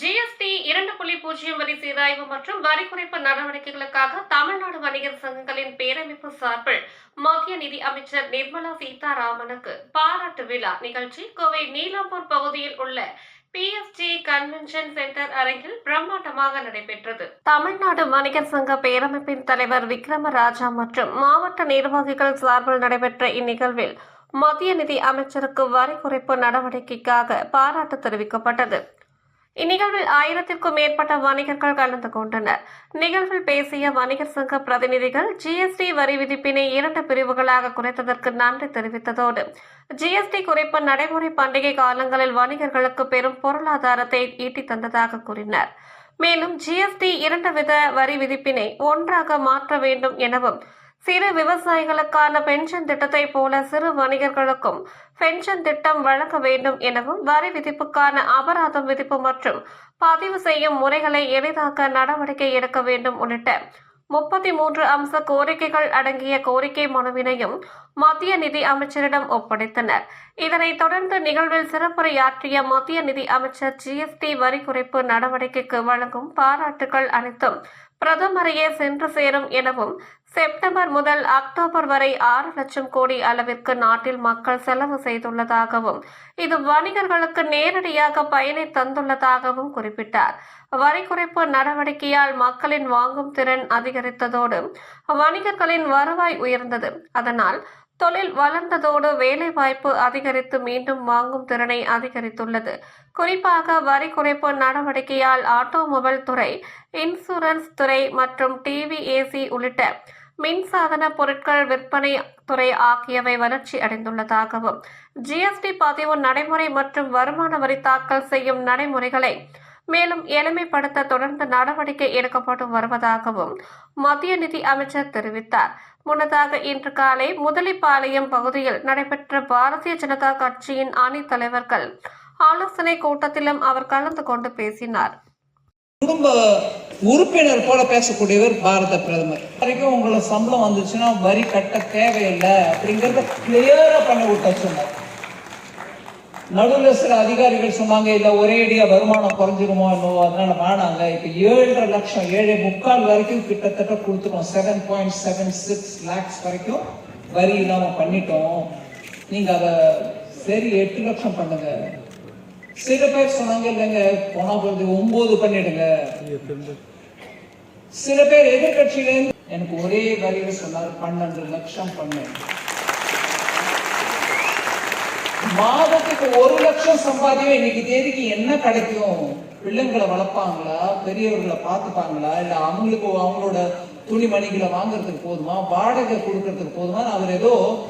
GST இரண்டு புள்ளி பூஜ்ஜியம் வரி சீராய்வு மற்றும் வரி குறைப்பு நடவடிக்கைகளுக்காக தமிழ்நாடு வணிகர் சங்கங்களின் பேரமைப்பு சார்பில் மத்திய நிதி அமைச்சர் நிர்மலா சீதாராமனுக்கு பாராட்டு விழா நிகழ்ச்சி கோவை நீலாம்பூர் பகுதியில் உள்ள பிஎஸ்டி கன்வென்ஷன் சென்டர் அரங்கில் பிரம்மாண்டமாக நடைபெற்றது. தமிழ்நாடு வணிகர் சங்க பேரமைப்பின் தலைவர் விக்ரமராஜா மற்றும் மாவட்ட நிர்வாகிகள் சார்பில் நடைபெற்ற இந்நிகழ்வில் மத்திய நிதி அமைச்சருக்கு வரி குறைப்பு நடவடிக்கைக்காக பாராட்டு தெரிவிக்கப்பட்டது. இந்நிகழ்வில் ஆயிரத்திற்கும் மேற்பட்ட வணிகர்கள் கலந்து கொண்டனர். நிகழ்வில் பேசிய வணிகர் சங்க பிரதிநிதிகள் ஜிஎஸ்டி வரி விதிப்பினை இரண்டு பிரிவுகளாக குறைத்ததற்கு நன்றி தெரிவித்ததோடு ஜிஎஸ்டி குறைப்பு நடைமுறை பண்டிகை காலங்களில் வணிகர்களுக்கு பெரும் பொருளாதாரத்தை ஈட்டி தந்ததாக கூறினர். மேலும் ஜிஎஸ்டி இரண்டு வித வரி விதிப்பினை ஒன்றாக மாற்ற வேண்டும் எனவும் சிறு விவசாயிகளுக்கான பென்ஷன் திட்டத்தை போல சிறு வணிகர்களுக்கும் பென்ஷன் திட்டம் வழங்க வேண்டும் எனவும் வரி விதிப்புக்கான அபராதம் விதிப்பு மற்றும் பதிவு செய்யும் முறைகளை எளிதாக்க நடவடிக்கை எடுக்க வேண்டும் உள்ளிட்ட முப்பத்தி மூன்று அம்ச கோரிக்கைகள் அடங்கிய கோரிக்கை மனுவினையும் மத்திய நிதி அமைச்சரிடம் ஒப்படைத்தனர். இதனைத் தொடர்ந்து நிகழ்வில் சிறப்புரையாற்றிய மத்திய நிதி அமைச்சர் ஜிஎஸ்டி வரி குறைப்பு நடவடிக்கைக்கு வழங்கும் பாராட்டுகள் அனைத்தும் பிரதமரையே சென்று சேரும் எனவும் செப்டம்பர் முதல் அக்டோபர் வரை ஆறு லட்சம் கோடி அளவிற்கு நாட்டில் மக்கள் செலவு செய்துள்ளதாகவும் இது வணிகர்களுக்கு நேரடியாக பயனை தந்துள்ளதாகவும் குறிப்பிட்டார். வரி குறைப்பு நடவடிக்கையால் மக்களின் வாங்கும் திறன் அதிகரித்ததோடு வணிகர்களின் வருவாய் உயர்ந்தது. அதனால் தொழில் வளர்ந்ததோடு வேலைவாய்ப்பு அதிகரித்து மீண்டும் வாங்கும் திறனை அதிகரித்துள்ளது. குறிப்பாக வரி குறைப்பு நடவடிக்கையால் ஆட்டோமொபைல் துறை இன்சூரன்ஸ் துறை மற்றும் டிவி ஏசி உள்ளிட்ட மின்சாதன பொருட்கள் விற்பனை துறை ஆகியவை வளர்ச்சி அடைந்துள்ளதாகவும் ஜிஎஸ்டி பதிவு நடைமுறை மற்றும் வருமான வரி தாக்கல் செய்யும் நடைமுறைகளை மேலும் எளிமைப்படுத்த தொடர்ந்து நடவடிக்கை எடுக்கப்பட்டு வருவதாகவும் மத்திய நிதி அமைச்சர் தெரிவித்தார். முன்னதாக இன்று காலை முதலிப்பாளையம் பகுதியில் நடைபெற்ற பாரதிய ஜனதா கட்சியின் அணி தலைவர்கள் ஆலோசனை கூட்டத்திலும் அவர் கலந்து கொண்டு பேசினார். குடும்ப உறுப்பினர் போல பேசக்கூடியவர் பாரத பிரதமர். வரைக்கும் உங்களுக்கு சம்பளம் வந்துச்சுன்னா வரி கட்ட தேவையில்லை அப்படிங்கறத கிளியரா பண்ணி விட்ட சொன்னார். நடுவில் சில அதிகாரிகள் சொன்னாங்க இல்லை ஒரே அடியாக வருமானம் குறைஞ்சிருமோ என்னவோ அதனால வேணாங்க. இப்போ ஏழரை லட்சம் ஏழை முக்கால் வரைக்கும் கிட்டத்தட்ட கொடுத்துட்டோம். Seven point seven six lakhs வரைக்கும் வரி இல்லாமல் பண்ணிட்டோம். நீங்கள் அதை சரி எட்டு லட்சம் பண்ணுங்க. சில பேர் சொன்னாங்க இல்லைங்க போனா கொஞ்சம் ஒன்பது பண்ணிடுங்க. சில பேர் எதிர்கட்சியிலேருந்து எனக்கு ஒரே வரியில சொன்னார் பன்னெண்டு லட்சம் பண்ணு. மாதத்துக்கு ஒரு லட்சம் சம்பாதியம் இன்னைக்கு தேதிக்கு என்ன கிடைக்கும்? பிள்ளைங்களை வளர்ப்பாங்களா? பெரியவர்களை பார்த்துப்பாங்களா? இல்ல அவங்களுக்கு அவங்களோட துணிமணிகளை வாங்குறதுக்கு போதுமா? வாடகை கொடுக்கறதுக்கு போதுமா? அவர் ஏதோ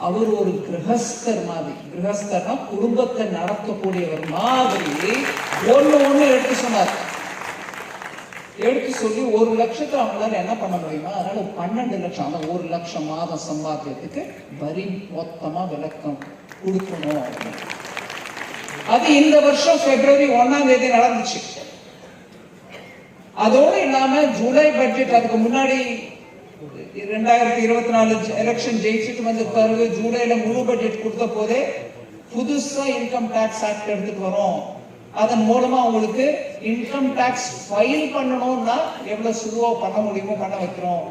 அவர் ஒரு கிரகஸ்தர் மாதிரி. கிரகஸ்தர்னா குடும்பத்தை நடத்தக்கூடியவர் மாதிரி ஒண்ணு ஒண்ணு எடுத்து சொன்னார். எடுத்து சொல்லி ஒரு லட்சத்தை அவங்களால என்ன பண்ண முடியுமா? அதனால பன்னெண்டு லட்சம் அந்த ஒரு லட்சம் மாதம் சம்பாத்தியத்துக்கு வரி மொத்தமா விளக்கம் கொடுக்கணும். அப்படின்னு. அது இந்த வருஷம் பிப்ரவரி ஒன்னாம் தேதி நடந்துச்சு. அதோடு இல்லாம ஜூலை பட்ஜெட் அதுக்கு முன்னாடி ரெண்டாயிரத்தி இருபத்தி நாலு எலெக்ஷன் ஜெயிச்சுட்டு வந்து பிறகு ஜூலைல முழு பட்ஜெட் கொடுத்த போதே புதுசா இன்கம் டாக்ஸ் ஆக்ட் எடுத்துட்டு வரோம். அதன் மூலமா உங்களுக்கு இன்கம் டாக்ஸ் ஃபைல் பண்ணணும்னா எவ்வளவு சுலுவா பண்ண முடியுமோ பண்ண வைக்கிறோம்.